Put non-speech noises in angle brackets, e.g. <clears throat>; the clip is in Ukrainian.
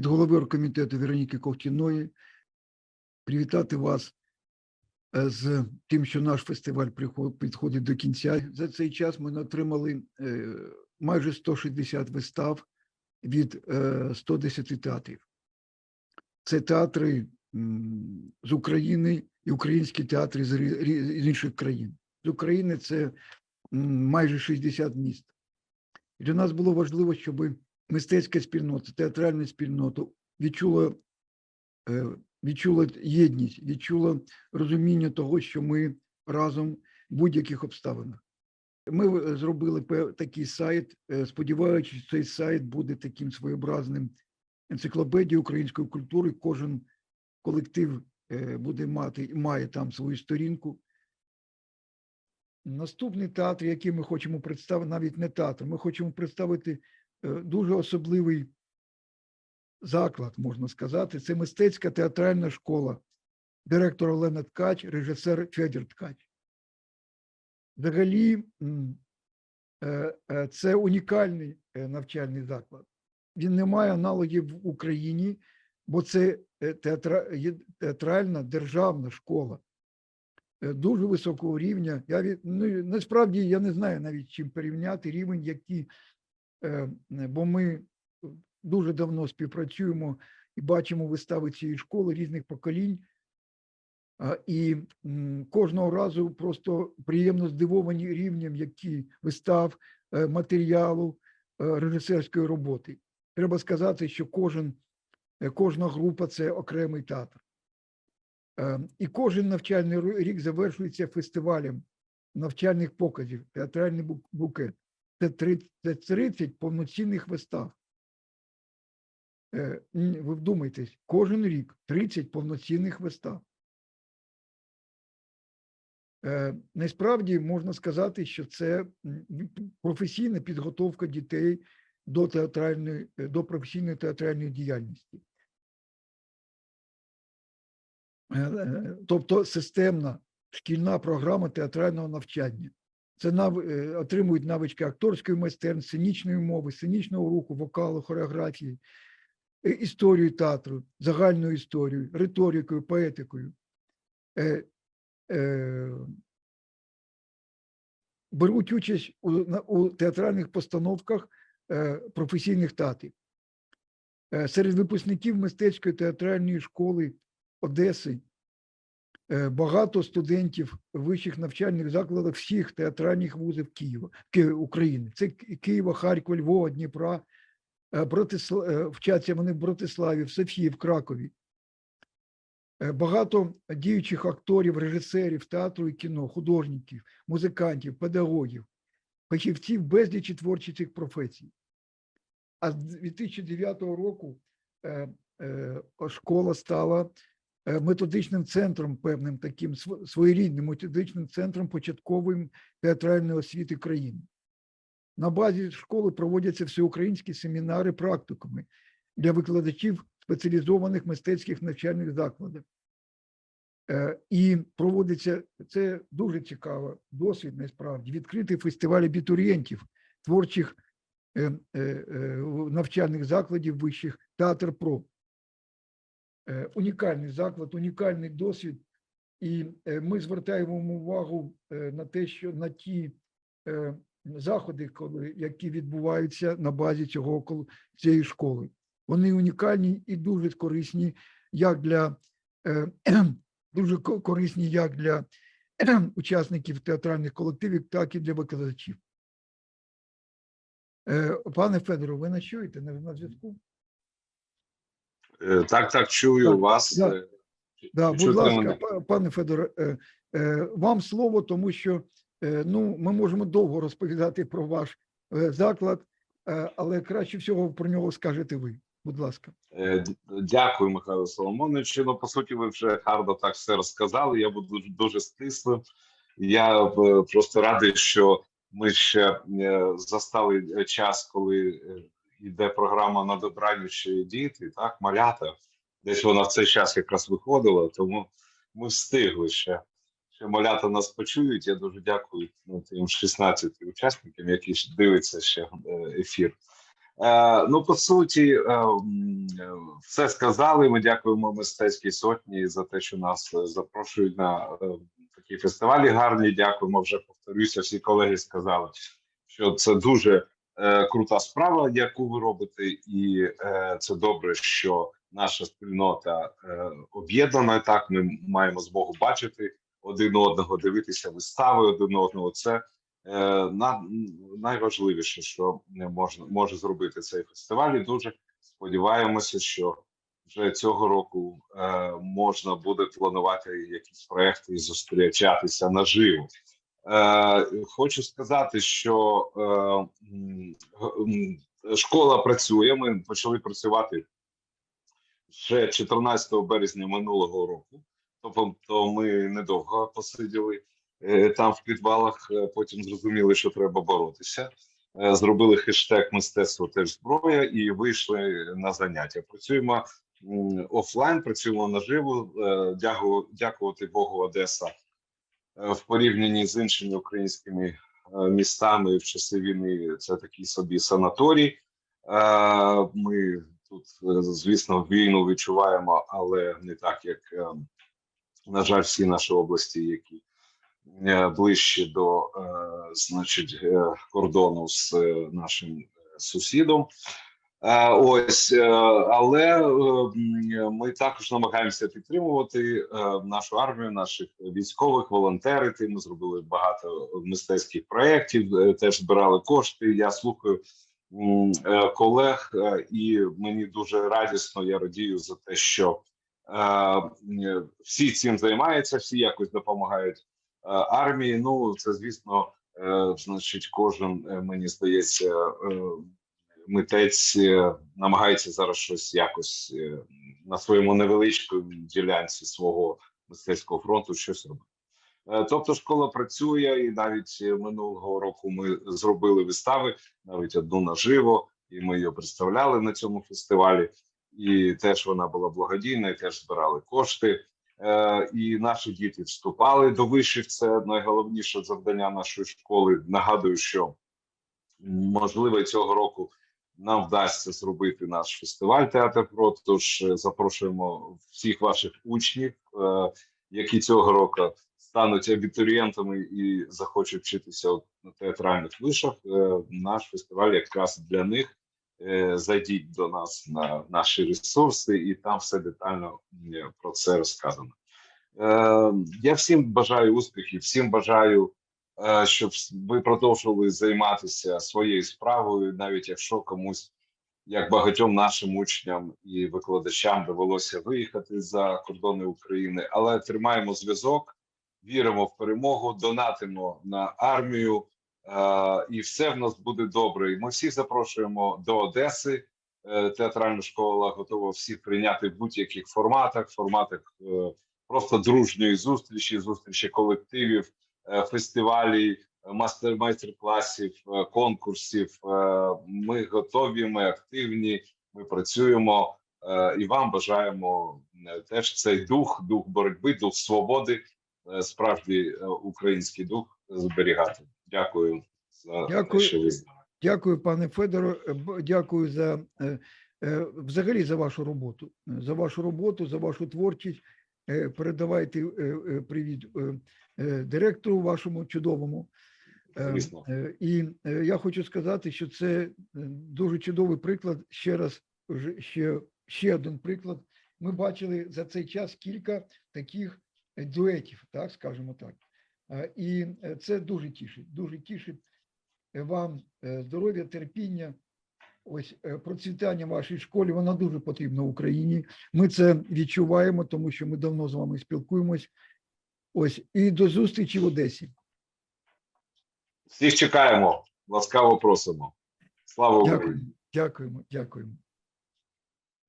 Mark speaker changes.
Speaker 1: від голови оргкомітету Вероніки Ковтіної привітати вас е, з тим, що наш фестиваль підходить до кінця. За цей час ми отримали е, майже 160 вистав від е, 110 театрів. Це театри з України і українські театри з інших країн. З України це майже 60 міст. І для нас було важливо, щоб мистецька спільнота, театральна спільнота відчула, е, відчула єдність, відчула розуміння того, що ми разом в будь-яких обставинах. Ми е, зробили такий сайт, е, сподіваючись, цей сайт буде таким своєобразним енциклопедією української культури. Кожен колектив буде мати має там свою сторінку. Наступний театр, який ми хочемо представити, навіть не театр, ми хочемо представити дуже особливий заклад, можна сказати. Це мистецька театральна школа. Директор Олена Ткач, режисер Федір Ткач. Взагалі, е, е, це унікальний е, навчальний заклад. Він не має аналогів в Україні, бо це е, театра- театральна державна школа е, дуже високого рівня. Я від, ну, насправді я не знаю навіть чим порівняти рівень, який, е, бо ми дуже давно співпрацюємо і бачимо вистави цієї школи різних поколінь. І кожного разу просто приємно здивовані рівнем, які вистав, е, матеріалу, е, режисерської роботи. Треба сказати, що кожен, е, кожна група це окремий театр. Е, І кожен навчальний рік завершується фестивалем навчальних показів, театральний букет. Це 30, 30 повноцінних вистав. Е, Ви вдумайтесь, кожен рік 30 повноцінних вистав. Е, Насправді можна сказати, що це професійна підготовка дітей до театральної, е, до професійної театральної діяльності. Тобто системна шкільна програма театрального навчання. Це нав... е, отримують навички акторської майстерності, сценічної мови, сценічного руху, вокалу, хореографії, історію театру, загальну історію, риторикою, поетикою. Е, е, Беруть участь у, у театральних постановках е, професійних театрів. Е, Серед випускників мистецької театральної школи Одеси багато студентів вищих навчальних закладів всіх театральних вузів Києва, України. Це Києва, Харкова, Львова, Дніпра. Е, Братисла- е, Вчаться вони в Братиславі, в Софії, в Кракові. Е, Багато діючих акторів, режисерів театру і кіно, художників, музикантів, педагогів, фахівців безлічі творчих професій. А з 2009 року е, е, школа стала е, методичним центром, певним таким своєрідним методичним центром початкової театральної освіти країни. На базі школи проводяться всеукраїнські семінари практикуми для викладачів спеціалізованих мистецьких навчальних закладів. Е, І проводиться це дуже цікаво, досвід насправді, відкритий фестиваль абітурієнтів творчих е, е, е, навчальних закладів вищих театр ПРО. Е, Унікальний заклад, унікальний досвід, і е, ми звертаємо увагу е, на те, що на ті заходи, коли які відбуваються на базі цього цієї школи. Вони унікальні і дуже корисні як для <clears throat> дуже корисні як для <clears throat> учасників театральних колективів, так і для викладачів. Пане Федоро, ви нас чуєте на зв'язку?
Speaker 2: Е, Так, так, чую
Speaker 1: Так,
Speaker 2: вас.
Speaker 1: да.
Speaker 2: Е,
Speaker 1: Да, будь ласка,
Speaker 2: мене?
Speaker 1: пане Федоре, е, вам слово, тому що ну, ми можемо довго розповідати про ваш заклад, але краще всього про нього скажете ви. Будь ласка.
Speaker 2: Дякую, Михайло Соломонович. Ну, по суті, ви вже гарно так все розказали. Я буду дуже- дуже стислим. Я просто радий, що ми ще застали час, коли йде програма на добранючі діти, так, малята. Десь вона в цей час якраз виходила, тому ми встигли ще. Ще малята нас почують. Я дуже дякую ну, тим 16 учасникам, які дивляться ще е, ефір. Е, ну, по суті, е, е, все сказали. Ми дякуємо мистецькій сотні за те, що нас е, запрошують на е, такі фестивалі гарні. Дякуємо. Вже повторюся. Всі колеги сказали, що це дуже е, крута справа, яку ви робите, і е, це добре, що наша спільнота е, об'єднана. Так, ми маємо змогу бачити один одного, дивитися вистави один одного. Це е, на, найважливіше, що можна може зробити цей фестиваль. І дуже сподіваємося, що вже цього року е, можна буде планувати якісь проекти і зустрічатися наживо. Е, хочу сказати, що е, школа працює. Ми почали працювати ще 14 березня минулого року. Тобто, ми недовго посиділи е, там в підвалах. Потім зрозуміли, що треба боротися. Зробили хештег мистецтво теж зброя і вийшли на заняття. Працюємо офлайн, працюємо наживо. Дякувати Богу, Одеса в порівнянні з іншими українськими е, містами в часи війни. Це такий собі санаторій. Е, Ми тут, е, звісно, війну відчуваємо, але не так, як е, на жаль, всі наші області, які е, ближче до е, значить е, кордону з е, нашим е, сусідом. Ось, е, але е, ми також намагаємося підтримувати е, нашу армію, наших військових волонтерити. Ми зробили багато мистецьких проєктів, теж збирали кошти. Я слухаю колег, і мені дуже радісно. Я радію за те, що всі цим займаються, всі якось допомагають армії. Ну це звісно, значить, кожен мені здається. Митець е, намагається зараз щось якось е, на своєму невеличкій ділянці свого мистецького фронту щось робити. Е, Тобто школа працює, і навіть минулого року ми зробили вистави, навіть одну наживо, і ми її представляли на цьому фестивалі. І теж вона була благодійна, і теж збирали кошти. І наші діти вступали до вишів. Це найголовніше завдання нашої школи. Нагадую, що можливо цього року нам вдасться зробити наш фестиваль театр Про. Тож запрошуємо всіх ваших учнів, е, які цього року стануть абітурієнтами і захочуть вчитися на театральних вишах. Е, Наш фестиваль якраз для них. Е, Зайдіть до нас на наші ресурси, і там все детально про це розказано. Я всім бажаю успіхів, всім бажаю щоб ви продовжували займатися своєю справою, навіть якщо комусь, як багатьом нашим учням і викладачам, довелося виїхати за кордони України, але тримаємо зв'язок, віримо в перемогу, донатимо на армію, е, і все в нас буде добре. І ми всіх запрошуємо до Одеси. Е, Театральна школа готова всіх прийняти в будь-яких форматах, форматах е, просто дружньої зустрічі, зустрічі колективів е, фестивалі, е, майстер-класів, е, конкурсів. Ми готові, ми активні, ми працюємо і вам бажаємо теж цей дух, дух боротьби, дух свободи, справжній е, український дух зберігати. Дякую за
Speaker 1: Дякую.
Speaker 2: те, що ви.
Speaker 1: Дякую, пане Федоро. Дякую за взагалі за вашу роботу. За вашу роботу, за вашу творчість. Передавайте привіт директору вашому чудовому. Е,
Speaker 2: Звісно.
Speaker 1: е, І е, я хочу сказати, що це е, дуже чудовий приклад. Ще раз, ще, ще один приклад. Ми бачили за цей час кілька таких е, дуетів, так скажемо так. Е, І е, це дуже тішить, дуже тішить е, вам е, здоров'я, терпіння. Ось е, процвітання вашій школі, вона дуже потрібна Україні. Ми це відчуваємо, тому що ми давно з вами спілкуємось. Ось і до зустрічі в Одесі.
Speaker 2: Всіх чекаємо, ласкаво просимо. Слава Україні!
Speaker 1: Дякуємо, дякуємо.